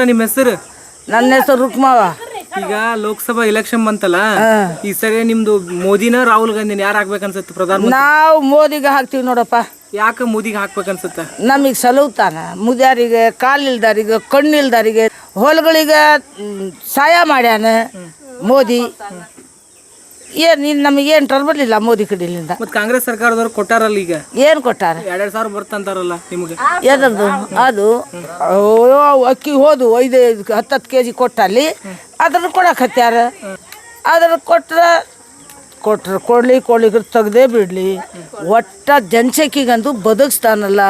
ನಿಮ್ಮ ಹೆಸರು? ನನ್ನ ಹೆಸರು ರುಕ್ಮಾವ. ಈಗ ಲೋಕಸಭಾ ಎಲೆಕ್ಷನ್ ಬಂತಲ್ಲ ಈ ಸರಿ ನಿಮ್ದು ಮೋದಿನ ರಾಹುಲ್ ಗಾಂಧಿನ ಯಾರು ಹಾಕ್ಬೇಕನ್ಸತ್ ಪ್ರಧಾನ ನಾವು ಮೋದಿಗೆ ಹಾಕ್ತೀವಿ ನೋಡಪ್ಪ. ಯಾಕೆ ಮೋದಿಗೆ ಹಾಕ್ಬೇಕನ್ಸುತ್ತೆ? ನಮಗೆ ಸಲಹುತ್ತಾನ ಮುದ್ಯಾರಿಗೆ ಕಾಲಿಲ್ದಾರಿಗೆ ಕಣ್ಣಿಲ್ದಾರಿಗೆ ಹೊಲಗಳಿಗೆ ಸಹಾಯ ಮಾಡ್ಯಾನ ಮೋದಿ. ಏನು ಇನ್ನು ನಮಗೇನು ಬರಲಿಲ್ಲ ಮೋದಿ ಕಡೆಯಿಂದ ಮತ್ತೆ ಕಾಂಗ್ರೆಸ್ ಸರ್ಕಾರದವ್ರು ಕೊಟ್ಟಾರಲ್ಲ ಈಗ? ಏನು ಕೊಟ್ಟಾರ? ಎರಡೆರಡು ಸಾವಿರ ಬರ್ತಂತಾರಲ್ಲ ನಿಮಗೆ? ಅದು ಅಯ್ಯೋ, ಅಕ್ಕಿ ಹೋದು ಐದು ಹತ್ತತ್ತು ಕೆ ಜಿ ಕೊಟ್ಟಲ್ಲಿ ಅದನ್ನು ಕೊಡಕ್ಕೆ ಹತ್ಯಾರ ಅದನ್ನು ಕೊಟ್ಟರೆ ಕೊಟ್ರೆ ಕೊಡ್ಲಿ ಕೊಡ್ಲಿಕ್ಕೆ ತೆಗ್ದೇ ಬಿಡಲಿ. ಒಟ್ಟ ಜನಸಂಖ್ಯೆಗಂದು ಬದುಕಿಸ್ತಾನಲ್ಲ.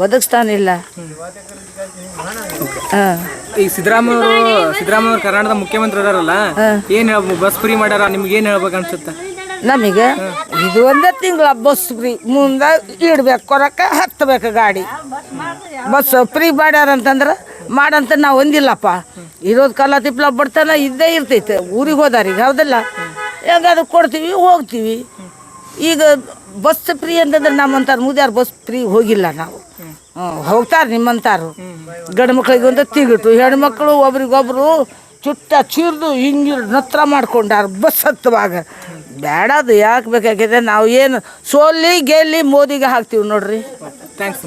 ಬದುಕಿಸ್ತಾನಿಲ್ಲ. ಹಾಂ. ಈಗ ಸಿದ್ದರಾಮಯ್ಯವರು ಸಿದ್ದರಾಮಯ್ಯವರು ಸಿದ್ದರಾಮಯ್ಯ ಕರ್ನಾಟಕದ ಮುಖ್ಯಮಂತ್ರಿ ಅದಾರಲ್ಲ ಏನ್ ಹೇಳ್ಬೋದು ಬಸ್ ಫ್ರೀ ಮಾಡ್ಯಾರ ನಿಮ್ಗೆ ಏನ್ ಹೇಳ್ಬೇಕು ಅನ್ಸುತ್ತೆ? ನಮಗೆ ಇದು ಒಂದೇ ತಿಂಗಳ ಬಸ್ ಫ್ರೀ ಮುಂದೆ ಇಡ್ಬೇಕು ಕೊರಕ್ಕೆ ಹತ್ತಬೇಕು ಗಾಡಿ. ಬಸ್ ಫ್ರೀ ಮಾಡ್ಯಾರ ಅಂತಂದ್ರೆ ಮಾಡಂತ ನಾವು ಒಂದಿಲ್ಲಪ್ಪ. ಇರೋದು ಕಲ್ಲ ತಿಪ್ಲ ಬಡ್ತಾನ ಇದ್ದೇ ಇರ್ತೈತೆ ಊರಿಗೆ ಹೋದಾರಿಗೆ ಹೌದಲ್ಲ? ಹೆಂಗಾದ್ರು ಕೊಡ್ತೀವಿ ಹೋಗ್ತೀವಿ. ಈಗ ಬಸ್ ಫ್ರೀ ಅಂತಂದ್ರೆ ನಮ್ಮಂತಾರು ಮುದ್ಯಾರು ಬಸ್ ಫ್ರೀ ಹೋಗಿಲ್ಲ ನಾವು. ಹೋಗ್ತಾರೆ ನಿಮ್ಮಂತಾರು. ಗಂಡು ಮಕ್ಳಿಗೆ ಒಂದು ತಿಗಿಟು, ಹೆಣ್ಮಕ್ಳು ಒಬ್ರಿಗೊಬ್ರು ಚುಟ್ಟ ಚೀರ್ದು ಹಿಂಗೆ ನತ್ರ ಮಾಡ್ಕೊಂಡಾರ ಬಸ್ ಹತ್ತುವಾಗ ಬೇಡ ಅದು ಯಾಕೆ ಬೇಕಾಗಿದೆ, ನಾವು ಏನು ಸೋಲಿ ಗೆಲ್ಲಿ ಮೋದಿಗೆ ಹಾಕ್ತೀವಿ ನೋಡ್ರಿ. ಥ್ಯಾಂಕ್ಸ್